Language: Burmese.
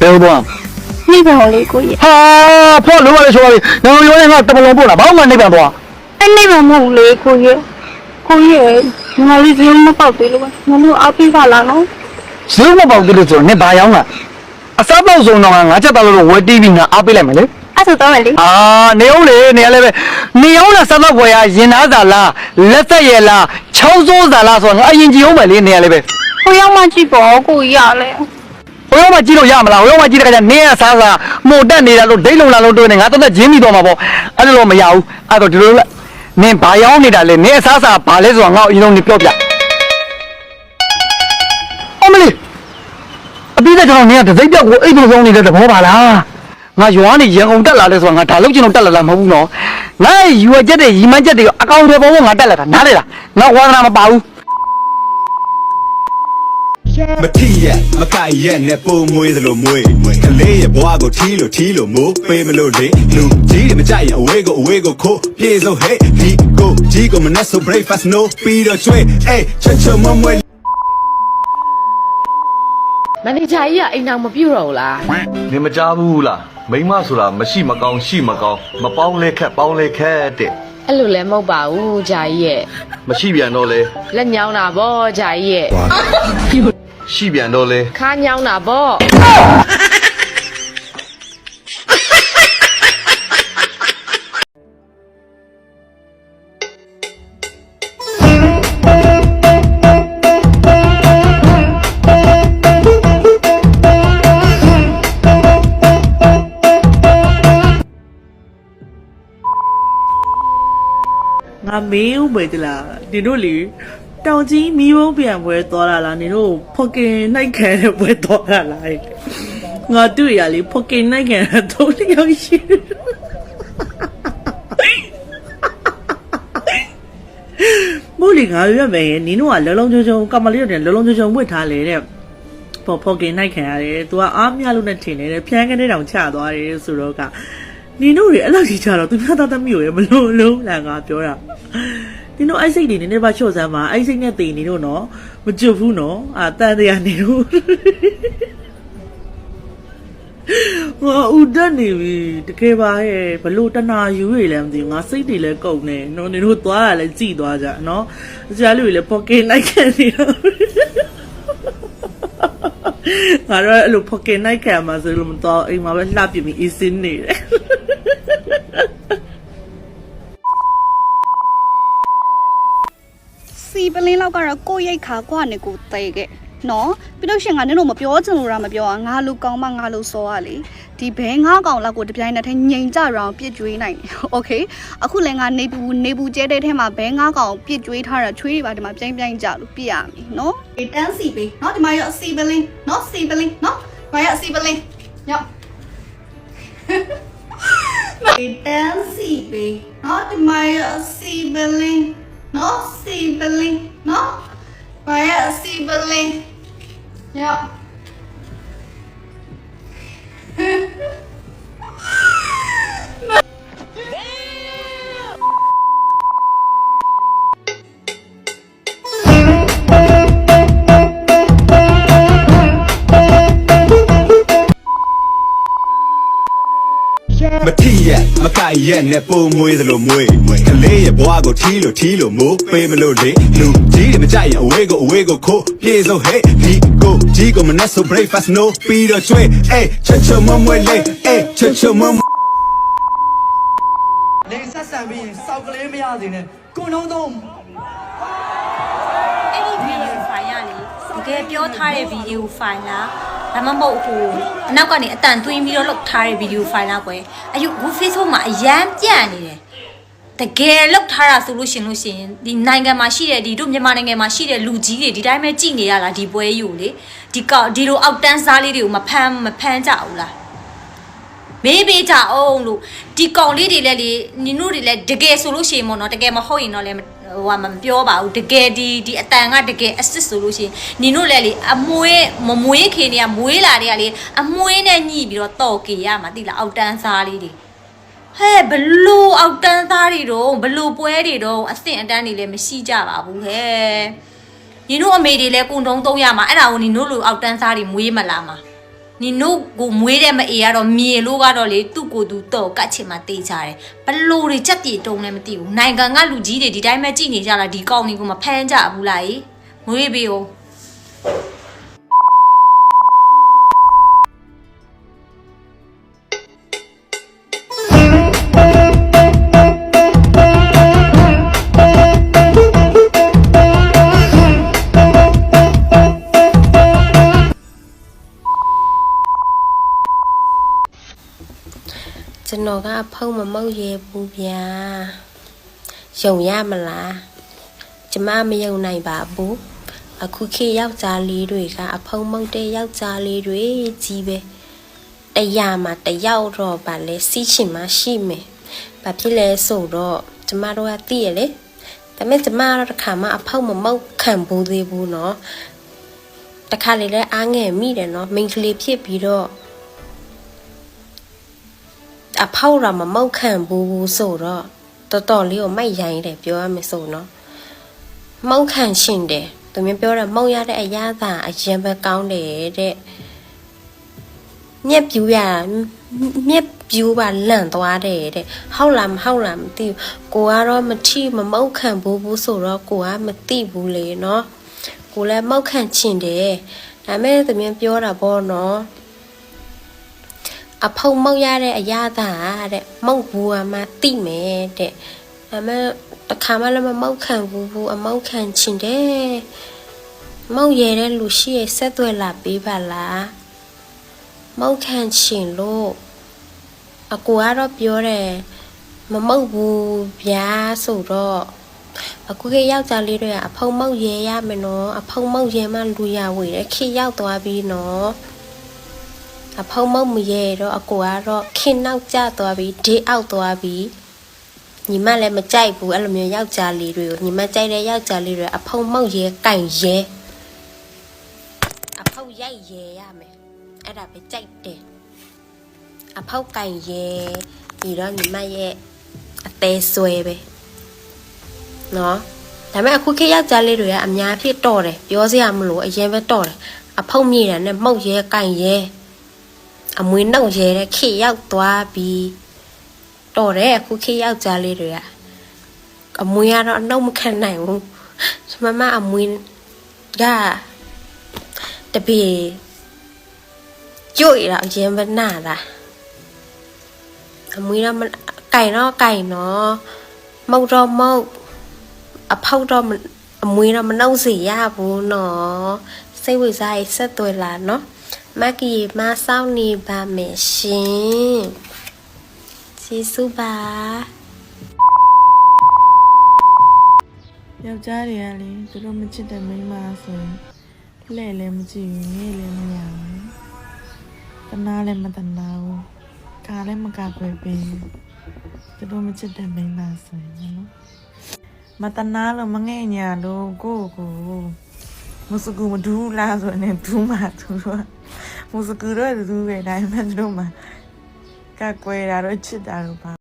ဘယ်လိုသွားနိဗ္ဗာန်လေးကိုရဲ့ဟာဖောက်လုံးဝလေးဆိုပါလေငါရောနေငါတမလုံးပို့တာဘာမှမနေပြန်သွားအဲ့နိဗ္ဗာန်မဟုတ်လေကိုရဲ့ကိုရဲ့ငါလေးစင်းမပေါက်သေးလို့ငါတို့အပိပါလားနော်ဈေးမပေါက်သေးလို့ဆိုတော့နေဘာရောက်လာအစားပေါက်စုံတော့ငါချက်သားလို့ဝယ်တီးပြီးငါအားပေးလိုက်မယ်လေအဲ့ဆိုတော့မယ်လေအာနေအောင်လေနေရလဲပဲနေအောင်လားစားတော့ဘွယ်ရရင်သားစာလားလက်သက်ရလားချောင်းစိုးစာလားဆိုတော့ငါအရင်ကြည့်အောင်မယ်လေနေရလဲပဲကိုရောက်မှကြည့်ပေါ့ကိုရလဲ ဟိုရောက်မှကြည့်လို့ရမလားဟိုရောက်မှကြည့်တဲ့ခါကျနေရစားစာမို့တက်နေတာလို့ဒိတ်လုံလာလို့တွေ့နေငါတော့တက်ဂျင်းပြီးတော့မှာပေါ့အဲ့လိုတော့မရဘူးအဲ့တော့ဒီလိုလဲနင်ဘာရောက်နေတာလဲနေအစားစာဘာလဲဆိုတော့ငါ့အရင်ဆုံးနေပြောပြအမလေးအပြီးတဲ့ကျွန်တော်နေကဒစိမ့်ပြောက်ကိုအိတ်ပုံဆုံးနေတဲ့သဘောပါလားငါရွာနေရန်ကုန်တက်လာလဲဆိုတော့ငါဒါလုတ်ချင်တော့တက်လာလားမဟုတ်ဘူးနော်ငါယူဝချက်တွေရီမန်းချက်တွေအကောင့်တွေပေါ်ပေါ်ငါတက်လာတာနားလေလားငါဝါသနာမပါဘူး မထီရက်မကရက်နဲ့ပုံမွေးသလိုမွေးကလေးရဲ့ဘွားကိုထီလို့ထီလို့မိုးပေးမလို့လေလူကြီးတွေမကြရင်အဝေးကိုအဝေးကိုခိုးပြေဆုံး hey ဒီကိုကြီးကိုမနဲ့ဆို breakfast no ပြီးတော့ကျွေး hey ချက်ချက်မမွေးမန်နေဂျာကြီးကအိမ်အောင်မပြုတ်တော့ဘူးလားနေမကြားဘူးလားမိန်းမဆိုတာမရှိမကောင်းရှိမကောင်းမပေါင်းလဲခက်ပေါင်းလဲခက်တဲ့အဲ့လိုလည်းမဟုတ်ပါဘူးဂျာကြီးရဲ့မရှိပြန်တော့လဲလက်ညောင်းတာဗောဂျာကြီးရဲ့ ရှိပြန်တော့လဲခါညောင်းတာဗောငါမေးဦးမယ်တလားဒီတို့လေ တောင်ကြီးမီးဘုံပြန်ပွဲသွားတာလားနေတို့ဖော်ကင်နိုင်ခံတဲ့ပွဲသွားတာလားငါတွေ့ရလေဖော်ကင်နိုင်ခံတဲ့သုံးယောက်ရှိတယ်မို့လေငါရွက်မယ်နင်တို့ကလုံးလုံးချုံချုံကမလေးတို့လည်းလုံးလုံးချုံချုံဝတ်ထားလေတဲ့ပေါ်ဖော်ကင်နိုင်ခံရတယ်။ तू ကအားမရလို့နဲ့ထင်တယ်တဲ့။ဖျန်းကနေတောင်ချသွားတယ်ဆိုတော့က နင်တို့တွေအဲ့လောက်ကြီးချတော့သူများသားသမီးကိုရမလို့လုံးလာငါပြောတာ။နင်တို့အဲ့စိတ်တွေနည်းနည်းပါချော့စမ်းပါ။အဲ့စိတ်နဲ့တည်နေတို့နော်မကြွဘူးနော်။အာတန်တရားနေတို့ငါဥဒတ်နေပြီတကယ်ပါရဲ့ဘလို့တနာယူရလဲမသိဘူးငါစိတ်တွေလည်းကုန်နေနော်နေတို့သွားရလဲကြည်သွားကြနော်ဆရာလူတွေလည်းပေါကင်လိုက်ခံနေတော့ငါတော့အဲ့လိုပေါကင်လိုက်ခံမှာဆိုလို့မတော့အိမ်မှာပဲလှပြပြီးအင်းစင်းနေတယ် စီပလင်းလောက်ကတော့ကိုယ့်ရိတ်ခါကွာနေကိုတဲခဲ့နော်ပြီးလို့ရှရင်ငါနင်တို့မပြောချင်လို့ရမပြောอ่ะငါလူကောင်းမငါလူစောရလေဒီဘဲငါကောင်လောက်ကိုတပြိုင်နက်တည်းငိန်ကြရအောင်ပြစ်ကြွေးနိုင်တယ်โอเคအခုလည်းငါနေဘူးနေဘူးကျဲတဲ့ထဲမှာဘဲငါကောင်ပြစ်ကြွေးထားတာချွေးတွေပါဒီမှာပြိုင်ပြိုင်ကြလို့ပြစ်ရမယ်နော်ဒီတန်းစီပေးနော်ဒီမှာရောစီပလင်းနော်စီပလင်းနော်ဘာရစီပလင်းရောဒီတန်းစီပေးနော်ဒီမှာရောစီပလင်းနော်စီပလင်း နော်ဘာရစီပလင်း ရောမထီရက်မကရက်နဲ့ပုံမွေးသလိုမွေးကလေးရဲ့ဘွားကိုထီလို့ထီလို့မိုးပေးမလို့လေလူကြီးတွေမကြရင်အဝေးကိုအဝေးကိုခိုးပြေဆုံး hey ဒီကိုကြီးကိုမနဲ့ဆို breakfast no ပြီးတော့ကျွေး hey ချက်ချက်မမွေးလေ hey ချက်ချက်မမွေးနေဆက်ဆံပြီးရင်စောက်ကလေးမရစေနဲ့ကိုနှုံးသုံး အဲ့ဒီဗီဒီယိုဖိုင်ရလေတကယ်ပြောထားတဲ့ဗီဒီယိုဖိုင်လားဒါမှမဟုတ်ဟိုအနောက်ကနေအတန်သွင်းပြီးတော့လုပ်ထားတဲ့ဗီဒီယိုဖိုင်လားကွယ်အယူ Facebook မှာအရန်ပြန့်နေတယ်တကယ်လောက်ထားတာဆိုလို့ရှင်လို့ရှင်ဒီနိုင်ငံမှာရှိတဲ့ဒီတို့မြန်မာနိုင်ငံမှာရှိတဲ့လူကြီးတွေဒီတိုင်းပဲကြည်နေရလားဒီပွဲယူလေဒီကောက်ဒီလိုအောက်တန်းစားလေးတွေကိုမဖမ်းမဖမ်းကြဘူးလား မေးပေးကြအောင်လို့ဒီကောင်လေးတွေလည်းလေနင်တို့တွေလည်းတကယ်ဆိုလို့ရှိရင်မို့နော်တကယ်မဟုတ်ရင်တော့လည်းဟိုကမပြောပါဘူးတကယ်ဒီဒီအတန်ကတကယ် assist ဆိုလို့ရှိရင်နင်တို့လည်းလေအမွေးမမွေးခင်တွေကမွေးလာတွေကလေအမွေးနဲ့ညှိပြီးတော့တော်ကေရမှာတိလားအောက်တန်းစားလေးတွေဟဲ့ဘလို့အောက်တန်းသားတွေတော့ဘလို့ပွဲတွေတော့အဆင့်အတန်းတွေလည်းမရှိကြပါဘူးဟဲ့ညီတို့အမေတွေလည်းကုံတုံးသုံးရမှာအဲ့ဒါကိုညီတို့လိုအောက်တန်းစားတွေမွေးမလာမှာ နင်တို့ကိုမွေးတဲ့မအေကတော့မြေလို့ကတော့လေသူ့ကိုယ်သူတော့ကတ်ချင်မှတေးကြတယ်ဘလို့တွေချက်ပြေတုံးလည်းမသိဘူးနိုင်ငံကလူကြီးတွေဒီတိုင်းပဲကြည်နေကြတာဒီကောင်းလေးကိုမဖမ်းကြဘူးလားကြီးမွေးပေးဦး ကျွန်တော်ကအဖုံးမမုတ်ရဲဘူးဗျာယုံရမလားကျမမယုံနိုင်ပါဘူးအခုခေတ်ယောက်ျားလေးတွေကအဖုံးမုတ်တဲ့ယောက်ျားလေးတွေကြီးပဲတရားမှာတယောက်တော့ဗာလဲစီးချင်မှရှိမယ်ဘာဖြစ်လဲဆိုတော့ကျမတို့ကသိရလေဒါပေမဲ့ကျမတော့တစ်ခါမှအဖုံးမမုတ်ခံဘူးသေးဘူးเนาะတခါလေလဲအားငယ်မိတယ်เนาะမိန်းကလေးဖြစ်ပြီးတော့ အဖောက်ရမမောက်ခံဘူးဘူးဆိုတော့တော်တော်လေးကိုမိုက်ရိုင်းတယ်ပြောရမယ်ဆိုတော့မောက်ခံရှင်တယ်သူမျိုးပြောတယ်မောက်ရတဲ့အရာသာအရင်ပဲကောင်းတယ်တဲ့မြက်ပြူရမြက်ပြူပါလန့်သွားတယ်တဲ့ဟောက်လားမဟောက်လားမသိဘူးကိုကတော့မထီမမောက်ခံဘူးဘူးဆိုတော့ကိုကမသိဘူးလေနော်ကိုလည်းမောက်ခံချင်တယ်ဒါပေမဲ့သူမျိုးပြောတာပေါ့နော် အဖုံမောက်ရတဲ့အရာသာတဲ့မောက်ဘူးကမှတိမယ်တဲ့ဒါပေမဲ့တစ်ခါမှလည်းမမောက်ခံဘူးဘူးအမောက်ခံချင်တယ်မောက်ရတဲ့လူရှိရဲ့ဆက်သွယ်လာပေးပါလားမောက်ခံချင်လို့အကူကတော့ပြောတယ်မမောက်ဘူးဗျာဆိုတော့အခုခေတ်ယောက်ျားလေးတွေကအဖုံမောက်ရဲရမယ်နော်အဖုံမောက်ရဲမှလူရဝေတဲ့ခေတ်ရောက်သွားပြီနော် အဖုံမုတ်မရဲတော့အကိုကတော့ခင်းနောက်ကျသွားပြီးဒေးအောက်သွားပြီးညီမလည်းမကြိုက်ဘူးအဲ့လိုမျိုးယောက်ျားလေးတွေကိုညီမကြိုက်တဲ့ယောက်ျားလေးတွေအဖုံမုတ်ရဲကင်ရဲအဖုံရိုက်ရဲရမယ်အဲ့ဒါပဲကြိုက်တယ်အဖုံကင်ရဲပြီးတော့ညီမရဲ့အသေးဆွဲပဲနော်ဒါပေမဲ့အခုခေတ်ယောက်ျားလေးတွေကအများဖြစ်တော့တယ်ပြောစရာမလိုအရင်ပဲတော့တယ်အဖုံမြေတာနဲ့မှုတ်ရဲကင်ရဲ အမွေနှုတ်ရဲတဲ့ခေရောက်သွားပြီးတော်တယ်အခုခေရောက်ကြလေးတွေကအမွေကတော့အနှုတ်မခံနိုင်ဘူးမမအမွေကတပေကျွတ်ရအရင်မနာတာအမွေတော့ကင်တော့ကင်နော်မုတ်တော့မုတ်အဖောက်တော့အမွေတော့မနှုတ်စီရဘူးနော်စိတ်ဝင်စားရေးဆက်သွယ်လာနော် မက်ကီမစောင်းနေပါမယ်ရှင်ကျေးဇူးပါယောက်ျားတွေကလေသူတို့မချစ်တဲ့မိန်းမဆိုရင်လှဲ့လည်းမကြည့်ဘူးငဲ့လည်းမရဘူးတနာလည်းမတနာဘူးကာလည်းမကကွယ်ပေးဘူးသူတို့မချစ်တဲ့မိန်းမဆိုရင်နော်မတနာလို့မငဲ့ညာလို့ကိုယ့်ကိုယ်မစကူမဒူးလားဆိုရင်ဒူးမှသူတို့ ကမစကူတော့ဒူးပဲဒါပေမဲ့သူတို့မှကကွယ်တာတော့ချစ်တာတော့ပါ